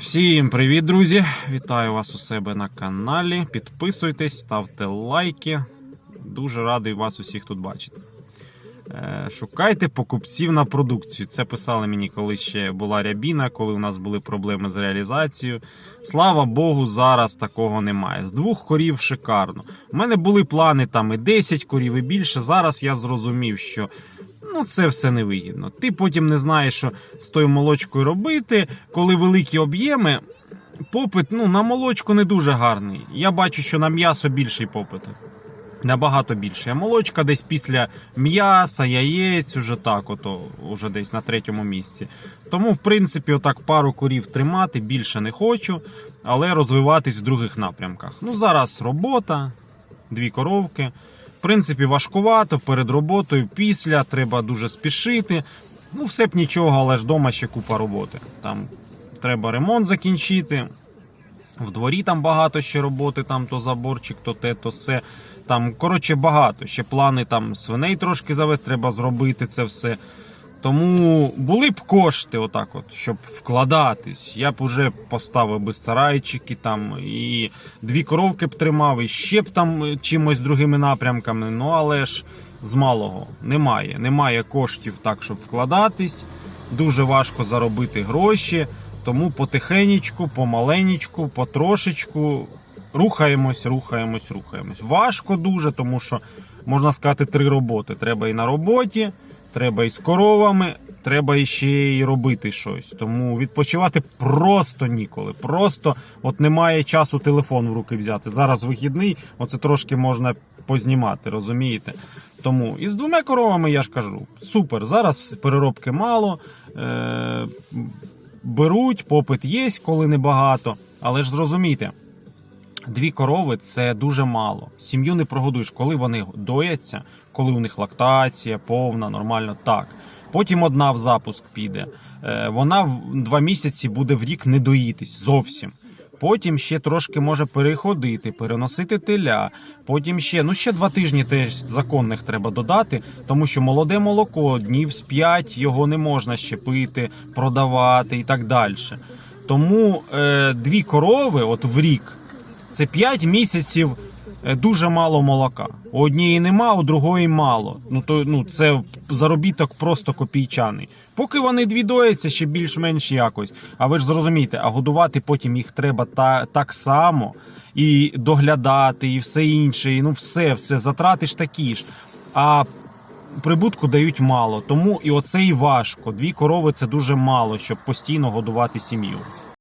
Всім привіт, друзі! Вітаю вас у себе на каналі. Підписуйтесь, ставте лайки. Дуже радий вас усіх тут бачити. Е, Шукайте покупців на продукцію. Це писали мені, коли ще була рябіна, коли у нас були проблеми з реалізацією. Слава Богу, зараз такого немає. З двох корів шикарно. У мене були плани там і 10 корів, і більше. Зараз я зрозумів, що ну це все невигідно. Ти потім не знаєш, що з тою молочкою робити, коли великі об'єми. Попит ну, на молочку не дуже гарний. Я бачу, що на м'ясо більший попит. Набагато більше. А молочка десь після м'яса, яєць, уже так, ото, уже десь на третьому місці. Тому, в принципі, отак пару корів тримати більше не хочу, але розвиватись в других напрямках. Ну, зараз робота, дві коровки. Принципі, важкувато перед роботою, після треба дуже спішити. Ну, все б нічого, але ж вдома ще купа роботи. Там треба ремонт закінчити. В дворі там багато ще роботи, там то заборчик, то те, то все. Там, коротше, багато. Ще плани там свиней трошки завести, треба зробити це все. Тому були б кошти, отак от, щоб вкладатись. Я б уже поставив би сарайчики там, і дві коровки б тримав, і ще б там е, чимось другими напрямками. Ну але ж з малого немає. Немає коштів так, щоб вкладатись. Дуже важко заробити гроші. Тому потихенечку, помаленечку, потрошечку рухаємось, рухаємось, рухаємось. Важко дуже, тому що можна сказати три роботи. Треба і на роботі, треба і з коровами, треба ще й робити щось. Тому відпочивати просто ніколи. Просто от немає часу телефон в руки взяти. Зараз вихідний, оце трошки можна познімати, розумієте? Тому і з двома коровами я ж кажу, супер. Зараз переробки мало. Е- беруть, попит є, коли небагато. Але ж зрозумійте, дві корови це дуже мало. Сім'ю не прогодуєш, коли вони дояться, коли у них лактація, повна, нормально так. Потім одна в запуск піде. Е, Вона в два місяці буде в рік не доїтись зовсім. Потім ще трошки може переходити, переносити теля. Потім ще, ну ще два тижні теж законних треба додати, тому що молоде молоко, днів з 5 його не можна ще пити, продавати і так далі. Тому е, дві корови, от в рік, це 5 місяців е, дуже мало молока. У однієї нема, у другої мало. Ну то ну це заробіток просто копійчаний. Поки вони дві дояться, ще більш-менш якось. А ви ж зрозумієте, а годувати потім їх треба та, так само і доглядати, і все інше. І ну все, все затрати ж такі ж. А прибутку дають мало. Тому і оце і важко. Дві корови це дуже мало, щоб постійно годувати сім'ю.